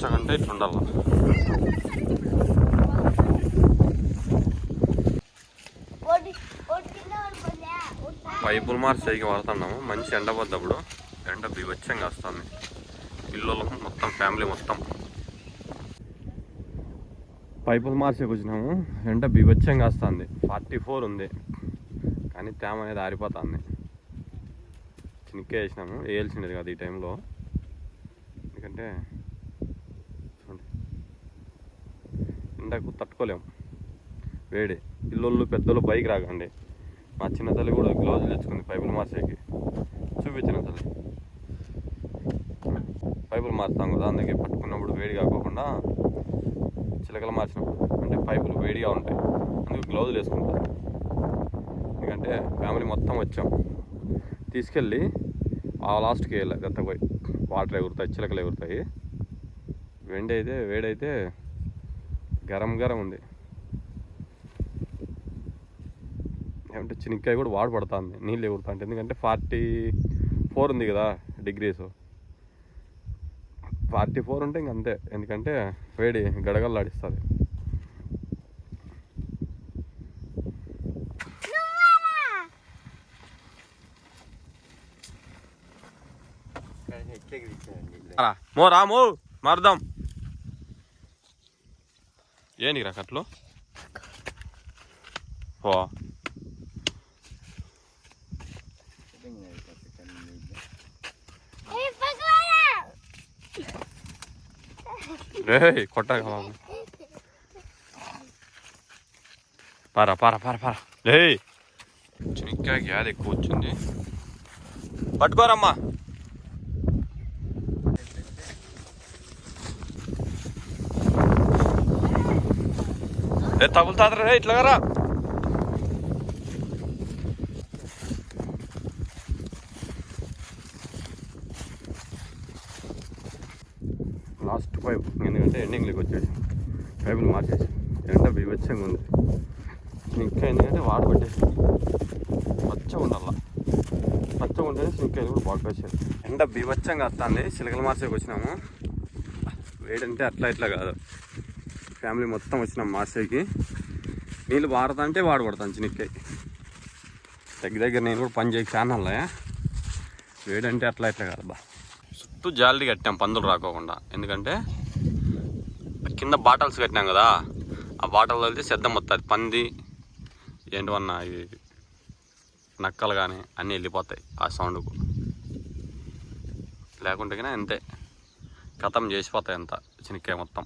వెచ్చగంటే ఇట్లా ఉండాలి. ఒకటి ఒకటి కింద పడిపోయిందా? ఒకటి పైపులు మార్చి సైకి వాడుతున్నాము. మంచి ఎండ పడ్డప్పుడు ఎండ బీభత్సంగా వస్తుంది పిల్లలు మొత్తం ఫ్యామిలీ మొత్తం. పైపులు మార్చేకి వచ్చినాము. ఎండ బీభత్సంగా వస్తుంది ఫార్టీ ఫోర్ ఉంది. కానీ తేమ అనేది ఆరిపోతుంది. చినిక్కే వేసినాము. వేయాల్సిండేది కాదు ఈ టైంలో. ఎందుకంటే ఎండకు తట్టుకోలేము వేడి. పిల్లోళ్ళు పెద్దలు బైక్ రాకండి. మా చిన్న తల్లి కూడా గ్లౌజులు తెచ్చుకుంది పైపులు మార్చేకి. చూపించిన తల్లి. పైపులు మార్తాం కదా అందుకే పట్టుకున్నప్పుడు వేడి కాకోకుండా చిలకలు మార్చినప్పుడు. అంటే పైపులు వేడిగా ఉంటాయి. అందుకే గ్లౌజులు వేసుకుంటారు ఎందుకంటే ఫ్యామిలీ మొత్తం వచ్చాం. తీసుకెళ్ళి ఆ లాస్ట్కి వెళ్ళాలి గత్తపోయి వాటర్ ఎగురుతాయి చిలకలు ఎగురుతాయి. వెండి అయితే వేడైతే గరం గరం ఉంది. ఏమంటే చినిక్కాయ కూడా వాడు పడుతుంది. నీళ్ళు ఎగురుతా అంటే ఎందుకంటే ఫార్టీ ఫోర్ ఉంది కదా డిగ్రీస్. ఫార్టీ ఫోర్ ఉంటే ఇంక అంతే. ఎందుకంటే వేడి గడగల్లాడిస్తుంది. మో మో మారుదాం. ఏ పక్కవాడా? రే కొట్టాలి బాబు. పారా పారా పారా పారా. రే చినిక్కాయ గ్యాస్ ఎక్కువ వచ్చింది. పట్టుకోరమ్మా. తగులుతాదరా రే ఇట్లా రా లాస్ట్ పైప్ ఎందుకంటే ఎండింగ్లోకి వచ్చేసి పైపులు మార్చేసి ఎండ బీభత్సంగా ఉంది. ఇంకా ఎందుకంటే వాడు కొట్టేసి పచ్చగా ఉండాల. పచ్చగా ఉంటేనే సింకాయలు కూడా బాగా వచ్చాయి ఎండ బీభత్సంగా వస్తుంది చిలకలు మార్చేకి వచ్చినాము. వేడంటే అట్లా ఇట్లా కాదు. ఫ్యామిలీ మొత్తం వచ్చినాం మాస్టర్కి నీళ్ళు వాడతా అంటే వాడు కొడతాను చినిక్కాయ దగ్గర దగ్గర నేను కూడా పని చేయక చాలా వేడంటే అట్లా ఇట్లా కాదు బా. చుట్టూ జాలి కట్టాం పందులు రాకోకుండా. ఎందుకంటే కింద బాటల్స్ కట్టినాం కదా ఆ బాటల్ వెళ్తే శబ్దం వస్తుంది పంది ఏంటివన్నా ఇవి నక్కలు కానీ అన్నీ వెళ్ళిపోతాయి ఆ సౌండ్కు. లేకుంటే కానీ అంతే. కథం చేసిపోతాయి అంత చినిక్కాయ మొత్తం.